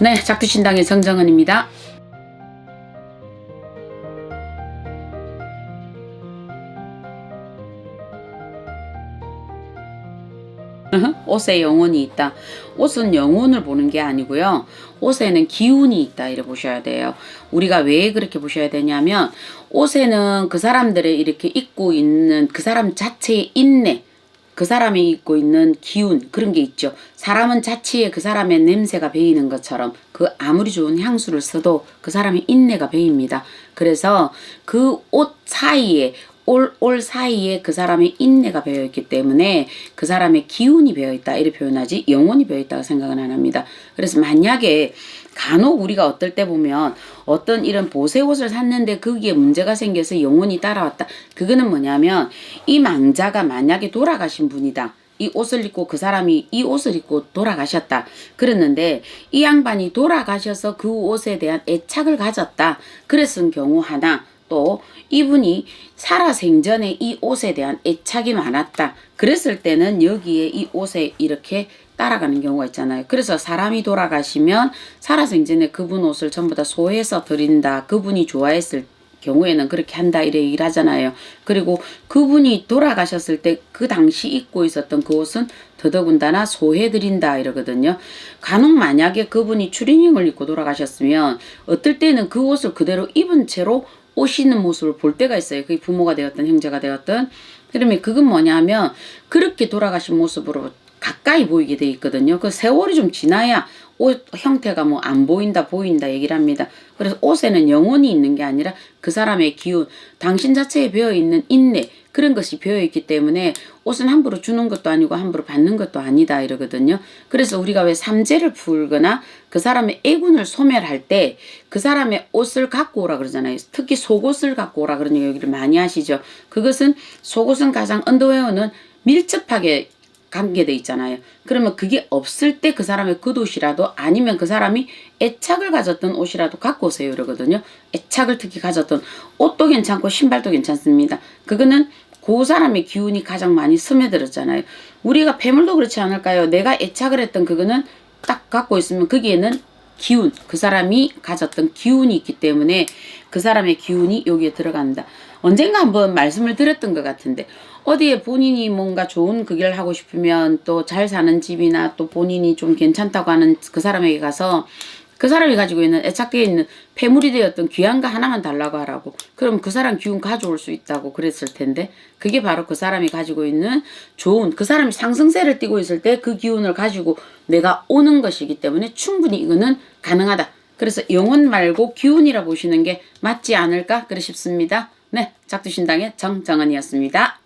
네, 작두신당의 정정은입니다. 옷에 영혼이 있다. 옷은 영혼을 보는 게 아니고요. 옷에는 기운이 있다. 이래 보셔야 돼요. 우리가 왜 그렇게 보셔야 되냐면 옷에는 그 사람들의 이렇게 입고 있는 그 사람 자체의 인내, 그 사람이 입고 있는 기운 그런 게 있죠. 사람은 자체에 그 사람의 냄새가 배이는 것처럼 그 아무리 좋은 향수를 써도 그 사람의 인내가 배입니다. 그래서 그 옷 사이에 올, 올 사이에 그 사람의 인내가 배어 있기 때문에 그 사람의 기운이 배어 있다. 이렇게 표현하지 영혼이 배어 있다고 생각은 안 합니다. 그래서 만약에 간혹 우리가 어떨 때 보면 어떤 이런 보세 옷을 샀는데 거기에 문제가 생겨서 영혼이 따라왔다. 그거는 뭐냐면 이 망자가 만약에 돌아가신 분이다. 이 옷을 입고 그 사람이 이 옷을 입고 돌아가셨다. 그랬는데 이 양반이 돌아가셔서 그 옷에 대한 애착을 가졌다. 그랬은 경우 하나 또 이분이 살아 생전에 이 옷에 대한 애착이 많았다. 그랬을 때는 여기에 이 옷에 이렇게 따라가는 경우가 있잖아요. 그래서 사람이 돌아가시면 살아 생전에 그분 옷을 전부 다 소해서 드린다. 그분이 좋아했을 경우에는 그렇게 한다 이래 얘기를 하잖아요. 그리고 그분이 돌아가셨을 때 그 당시 입고 있었던 그 옷은 더더군다나 소해드린다 이러거든요. 간혹 만약에 그분이 추리닝을 입고 돌아가셨으면 어떨 때는 그 옷을 그대로 입은 채로 오시는 모습을 볼 때가 있어요. 그게 부모가 되었던 형제가 되었던. 그러면 그건 뭐냐면 그렇게 돌아가신 모습으로 가까이 보이게 돼 있거든요. 그 세월이 좀 지나야 옷 형태가 뭐 안 보인다 보인다 얘기를 합니다. 그래서 옷에는 영혼이 있는 게 아니라 그 사람의 기운, 당신 자체에 배어 있는 인내 그런 것이 배어 있기 때문에 옷은 함부로 주는 것도 아니고 함부로 받는 것도 아니다 이러거든요. 그래서 우리가 왜 삼재를 풀거나 그 사람의 애군을 소멸할 때 그 사람의 옷을 갖고 오라 그러잖아요. 특히 속옷을 갖고 오라 그런 얘기를 많이 하시죠. 그것은 속옷은 가장 언더웨어는 밀접하게 관계돼 있잖아요. 그러면 그게 없을 때 그 사람의 겉옷이라도 아니면 그 사람이 애착을 가졌던 옷이라도 갖고 오세요 이러거든요. 애착을 특히 가졌던 옷도 괜찮고 신발도 괜찮습니다. 그거는 그 사람의 기운이 가장 많이 스며들었잖아요. 우리가 폐물도 그렇지 않을까요? 내가 애착을 했던 그거는 딱 갖고 있으면 거기에는 기운, 그 사람이 가졌던 기운이 있기 때문에 그 사람의 기운이 여기에 들어간다. 언젠가 한번 말씀을 드렸던 것 같은데 어디에 본인이 뭔가 좋은 그 길을 하고 싶으면 또 잘 사는 집이나 또 본인이 좀 괜찮다고 하는 그 사람에게 가서 그 사람이 가지고 있는 애착되어 있는 폐물이 되었던 귀한 거 하나만 달라고 하라고. 그럼 그 사람 기운 가져올 수 있다고 그랬을 텐데 그게 바로 그 사람이 가지고 있는 좋은 그 사람이 상승세를 띠고 있을 때 그 기운을 가지고 내가 오는 것이기 때문에 충분히 이거는 가능하다. 그래서 영혼 말고 기운이라 보시는 게 맞지 않을까 그러 싶습니다. 네, 작두신당의 정정은이었습니다.